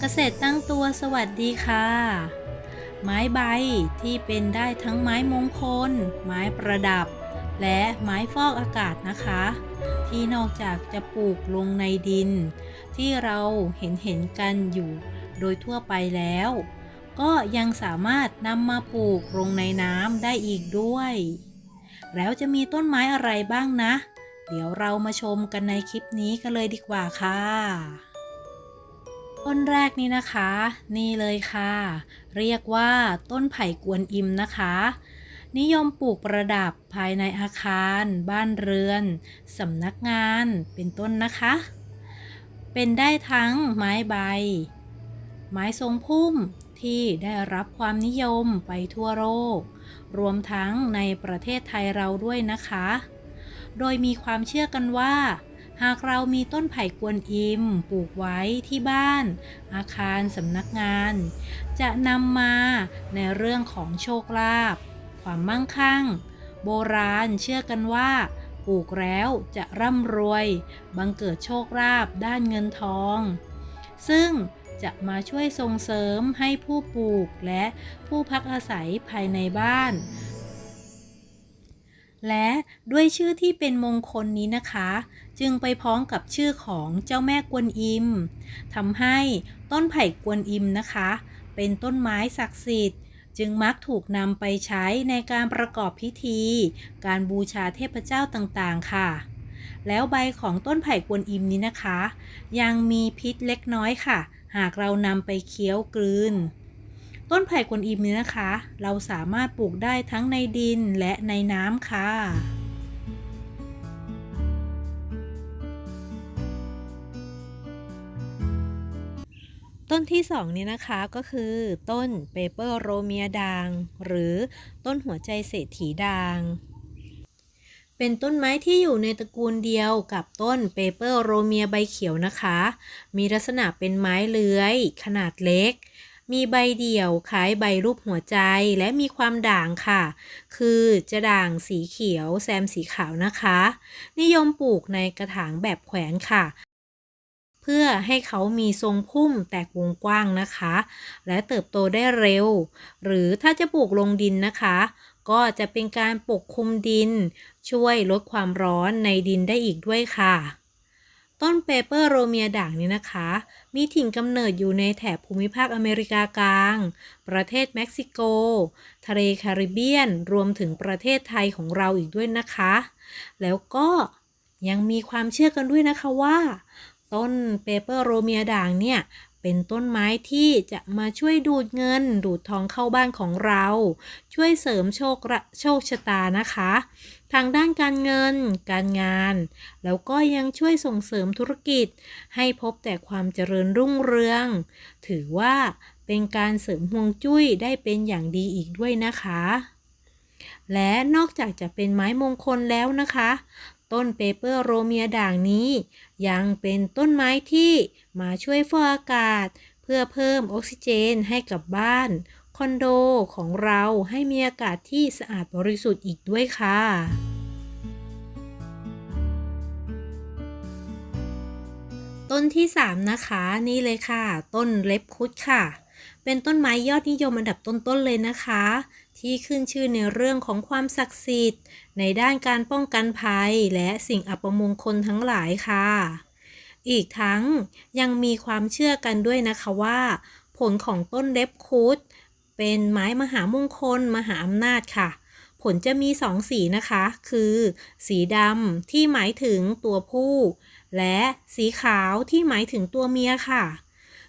เกษตรตั้งตัวสวัสดีค่ะ ไม้ใบที่เป็นได้ทั้งไม้มงคล ไม้ประดับ และไม้ฟอกอากาศนะคะ ที่นอกจากจะปลูกลงในดิน ที่เราเห็นเห็นกันอยู่โดยทั่วไปแล้ว ก็ยังสามารถนำมาปลูกลงในน้ำได้อีกด้วย แล้วจะมีต้นไม้อะไรบ้างนะ เดี๋ยวเรามาชมกันในคลิปนี้กันเลยดีกว่าค่ะ ต้นแรกนี้นะคะ นี่เลยค่ะ เรียกว่าต้นไผ่กวนอิมนะคะ นิยมปลูกประดับภายในอาคาร บ้านเรือนสำนักงานเป็นต้นนะคะ เป็นได้ทั้งไม้ใบ ไม้ทรงพุ่มที่ได้รับความนิยมไปทั่วโลก รวมทั้งในประเทศไทยเราด้วยนะคะ โดยมีความเชื่อกันว่า หากเรามีต้นไผ่กวนอิม ปลูกไว้ที่บ้าน อาคารสำนักงาน จะนำมาในเรื่องของโชคลาภความมั่งคั่ง โบราณเชื่อกันว่าปลูกแล้วจะร่ำรวย บังเกิดโชคลาภด้านเงินทอง ซึ่งจะมาช่วยส่งเสริมให้ผู้ปลูกและผู้พักอาศัยภายในบ้าน และด้วยชื่อที่เป็นมงคลนี้นะคะ จึงไปพ้องกับชื่อของเจ้าแม่กวนอิมทำให้ต้นไผ่กวนอิมนะคะ เป็นต้นไม้ศักดิ์สิทธิ์ จึงมักถูกนำไปใช้ในการประกอบพิธี การบูชาเทพเจ้าต่างๆ ค่ะ แล้วใบของต้นไผ่กวนอิมนี้นะคะ ยังมีพิษเล็กน้อยค่ะ หากเรานำไปเคี้ยวกลืน ต้นไผ่กวนอิมนี้นะคะ เราสามารถปลูกได้ทั้งในดินและในน้ำค่ะต้นที่สองนี้นะคะก็คือต้นเปเปอร์โรเมียด่าง หรือต้นหัวใจเศรษฐีด่าง เป็นต้นไม้ที่อยู่ในตระกูลเดียวกับต้นเปเปอร์โรเมียใบเขียวนะคะ มีลักษณะเป็นไม้เลื้อย ขนาดเล็ก มีใบเดี่ยวคล้ายใบรูปหัวใจและมีความด่างค่ะ คือจะด่างสีเขียวแซมสีขาวนะคะ นิยมปลูกในกระถางแบบแขวนค่ะ เพื่อให้เขามีทรงพุ่มแตกวงกว้างนะคะ และเติบโตได้เร็ว หรือถ้าจะปลูกลงดินนะคะ ก็จะเป็นการปกคลุมดิน ช่วยลดความร้อนในดินได้อีกด้วยค่ะ ต้นเปเปอร์โรเมียด่างนี้นะคะ มีถิ่นกำเนิดอยู่ในแถบภูมิภาคอเมริกากลาง ประเทศเม็กซิโก ทะเลแคริบเบียน รวมถึงประเทศไทยของเราอีกด้วยนะคะ แล้วก็ยังมีความเชื่อกันด้วยนะคะว่า ต้นเปเปอร์โรเมียด่างเนี่ยเป็นต้นไม้ที่จะมาช่วยดูดเงิน ดูดทองเข้าบ้านของเรา ช่วยเสริมโชคโชคชะตานะคะ ทางด้านการเงิน การงาน แล้วก็ยังช่วยส่งเสริมธุรกิจ ให้พบแต่ความเจริญรุ่งเรือง ถือว่าเป็นการเสริมฮวงจุ้ยได้เป็นอย่างดีอีกด้วยนะคะ และนอกจากจะเป็นไม้มงคลแล้วนะคะ ต้นเปเปอร์โรเมียด่างนี้ ยังเป็นต้นไม้ที่มาช่วยฟอกอากาศ เพื่อเพิ่มออกซิเจนให้กับบ้าน คอนโดของเราให้มีอากาศที่สะอาดบริสุทธิ์อีกด้วยค่ะต้นที่ 3 นะคะนี่เลยค่ะ ต้นเล็บคุดค่ะ เป็นต้นไม้ยอดนิยมอันดับต้นๆเลยนะคะ ที่ขึ้นชื่อในเรื่องของความศักดิ์สิทธิ์ ในด้านการป้องกันภัย และสิ่งอัปมงคลทั้งหลายค่ะ อีกทั้งยังมีความเชื่อกันด้วยนะคะว่า ผลของต้นเล็บคุด เป็นไม้มหามงคล มหาอำนาจค่ะ ผลจะมีสองสีนะคะ คือ สีดำที่หมายถึงตัวผู้ และสีขาวที่หมายถึงตัวเมียค่ะ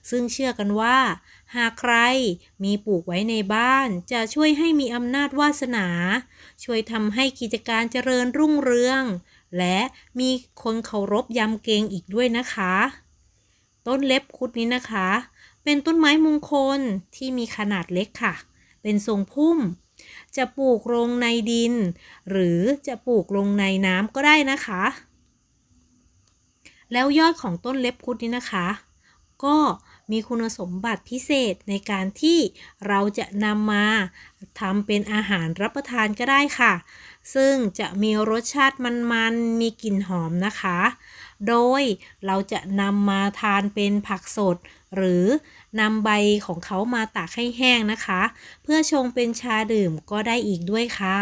ซึ่งเชื่อกันว่า หากใครมีปลูกไว้ในบ้าน จะช่วยให้มีอำนาจวาสนา ช่วยทำให้กิจการเจริญรุ่งเรือง และมีคนเคารพยำเกรงอีกด้วยนะคะ ต้นเล็บคุดนี้นะคะ เป็นต้นไม้มงคลที่มีขนาดเล็กค่ะ เป็นทรงพุ่ม จะปลูกลงในดิน หรือจะปลูกลงในน้ำก็ได้นะคะ แล้วยอดของต้นเล็บคุดนี้นะคะ ก็มีคุณสมบัติพิเศษในการที่เราจะนำมาทำเป็นอาหารรับประทานก็ได้ค่ะ ซึ่งจะมีรสชาติมันๆ มีกลิ่นหอมนะคะ โดยเราจะนำมาทานเป็นผักสด หรือนำใบของเขามาตากให้แห้งนะคะ เพื่อชงเป็นชาดื่มก็ได้อีกด้วยค่ะ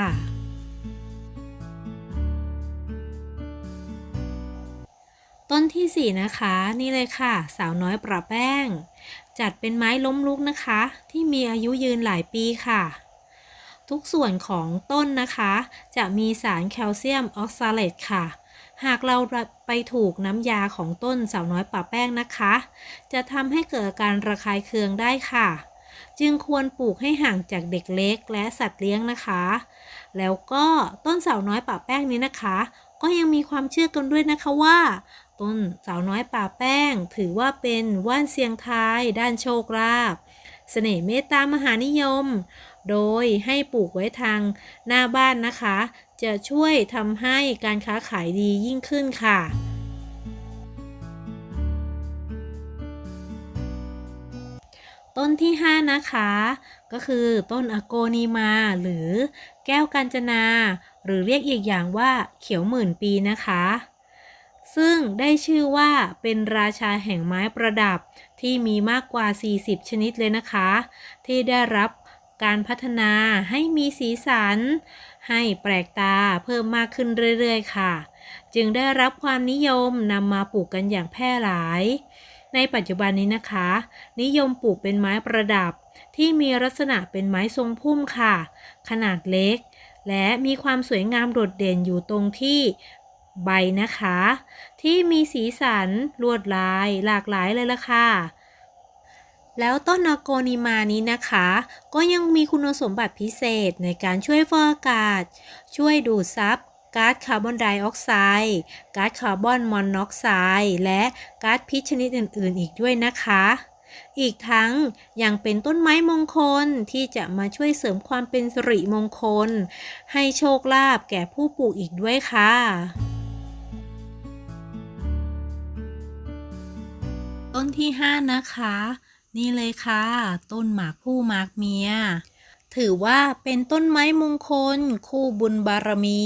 ต้นที่สี่นะคะ นี่เลยค่ะ สาวน้อยประแป้ง จัดเป็นไม้ล้มลุกนะคะ ที่มีอายุยืนหลายปีค่ะ ทุกส่วนของต้นนะคะ จะมีสารแคลเซียมออกซาเลตค่ะ หากเราไปถูกน้ำยาของต้นสาวน้อยป่าแป้งนะคะ จะทำให้เกิดการระคายเคืองได้ค่ะ จึงควรปลูกให้ห่างจากเด็กเล็กและสัตว์เลี้ยงนะคะ แล้วก็ต้นสาวน้อยป่าแป้งนี้นะคะ ก็ยังมีความเชื่อกันด้วยนะคะว่าต้นสาวน้อยป่าแป้ง ถือว่าเป็นว่านเสียงทาย ด้านโชคลาภเสน่ห์เมตตามหานิยม โดยให้ปลูกไว้ทางหน้าบ้านนะคะ จะช่วยทำให้การค้าขายดียิ่งขึ้นค่ะ ต้นที่ 5 นะคะ ก็คือต้นอโกนีมา หรือแก้วกัญจนา หรือเรียกอีกอย่างว่าเขียวหมื่นปีนะคะ ซึ่งได้ชื่อว่าเป็นราชาแห่งไม้ประดับที่มีมากกว่า 40 ชนิดเลยนะคะ ที่ได้รับ การพัฒนาให้มีสีสัน ให้แปลกตาเพิ่มมากขึ้นเรื่อยๆ ค่ะ จึงได้รับความนิยมนำมาปลูกกันอย่างแพร่หลาย ในปัจจุบันนี้นะคะ นิยมปลูกเป็นไม้ประดับ ที่มีลักษณะเป็นไม้ทรงพุ่มค่ะ ขนาดเล็ก และมีความสวยงามโดดเด่นอยู่ตรงที่ใบนะคะ ที่มีสีสันลวดลายหลากหลายเลยล่ะค่ะ แล้วต้นอโกนิมานี้นะคะ ก็ยังมีคุณสมบัติพิเศษในการช่วยฟอกอากาศ ช่วยดูดซับก๊าซคาร์บอนไดออกไซด์ก๊าซคาร์บอนมอนอกไซด์และก๊าซพิษชนิดอื่น ๆ อีกด้วยนะคะ อีกทั้งยังเป็นต้นไม้มงคลที่จะมาช่วยเสริมความเป็นสิริมงคล ให้โชคลาภแก่ผู้ปลูกอีกด้วยค่ะต้นที่ 5 นะคะ นี่เลยค่ะ ต้นหมากผู้หมากเมีย ถือว่าเป็นต้นไม้มงคล คู่บุญบารมี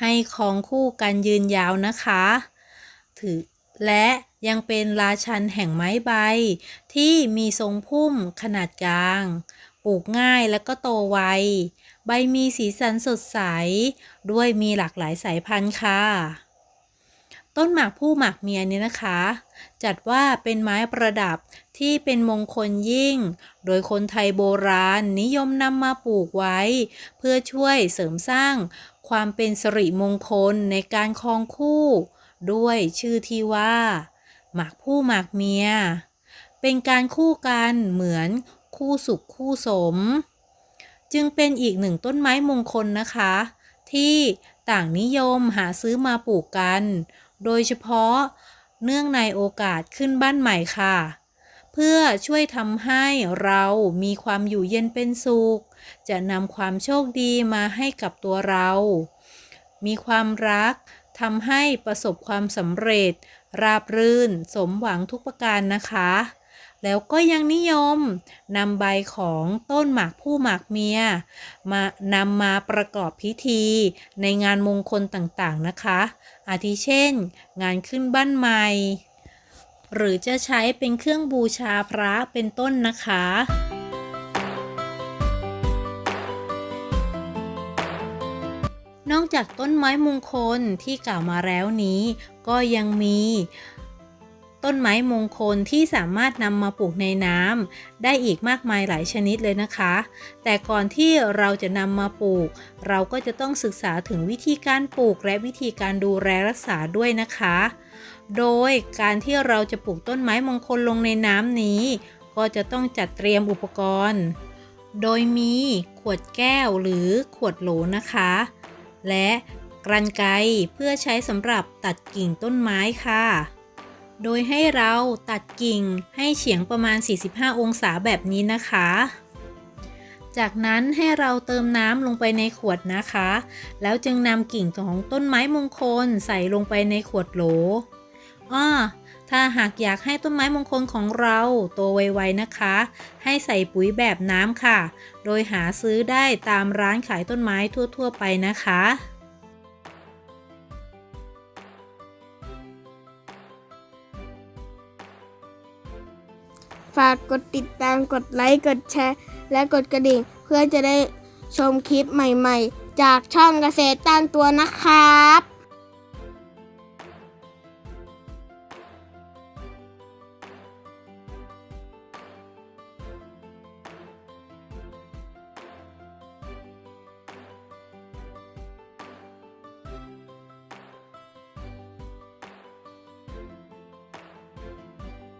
ให้ของคู่กันยืนยาวนะคะ ถือและยังเป็นราชันแห่งไม้ใบ ที่มีทรงพุ่มขนาดกลาง ปลูกง่ายแล้วก็โตไว ใบมีสีสันสดใส ด้วยมีหลากหลายสายพันธุ์ค่ะ ต้นหมากผู้หมากเมียเนี่ยนะคะ จัดว่าเป็นไม้ประดับที่เป็นมงคลยิ่ง โดยคนไทยโบราณนิยมนำมาปลูกไว้ เพื่อช่วยเสริมสร้าง ความเป็นสิริมงคลในการครองคู่ ด้วยชื่อที่ว่า หมากผู้หมากเมีย เป็นการคู่กันเหมือนคู่สุขคู่สม จึงเป็นอีกหนึ่งต้นไม้มงคลนะคะ ที่ต่างนิยมหาซื้อมาปลูกกัน โดยเฉพาะเนื่องในโอกาสขึ้นบ้านใหม่ค่ะ เพื่อช่วยทำให้เรามีความอยู่เย็นเป็นสุข จะนำความโชคดีมาให้กับตัวเรา มีความรักทำให้ประสบความสำเร็จ ราบรื่น สมหวังทุกประการนะคะ แล้วก็ยังนิยมนำใบของต้นหมากผู้หมากเมีย มานำมาประกอบพิธีในงานมงคลต่างๆนะคะ อาทิเช่น งานขึ้นบ้านใหม่ หรือจะใช้เป็นเครื่องบูชาพระเป็นต้นนะคะนอกจากต้นไม้มงคลที่กล่าวมาแล้วนี้ ก็ยังมี ต้นไม้มงคลที่สามารถนำมาปลูกในน้ำได้อีกมากมายหลายชนิดเลยนะคะ แต่ก่อนที่เราจะนำมาปลูก เราก็จะต้องศึกษาถึงวิธีการปลูกและวิธีการดูแลรักษาด้วยนะคะ โดยการที่เราจะปลูกต้นไม้มงคลลงในน้ำนี้ ก็จะต้องจัดเตรียมอุปกรณ์ โดยมีขวดแก้วหรือขวดโหลนะคะ และกรรไกรเพื่อใช้สำหรับตัดกิ่งต้นไม้ค่ะ โดยให้เราตัดกิ่งให้เฉียงประมาณ 45 องศาแบบนี้นะคะ จากนั้นให้เราเติมน้ำลงไปในขวดนะคะ แล้วจึงนำกิ่งของต้นไม้มงคลใส่ลงไปในขวดโหลอ้อถ้าหากอยากให้ต้นไม้มงคลของเราโตไวๆนะคะ ให้ใส่ปุ๋ยแบบน้ำค่ะ โดยหาซื้อได้ตามร้านขายต้นไม้ทั่วๆไปนะคะ ฝากกดติดตามกดไลค์กดแชร์ และกดกระดิ่ง เพื่อจะได้ชมคลิปใหม่ๆ จากช่องเกษตรตั้งตัวนะครับ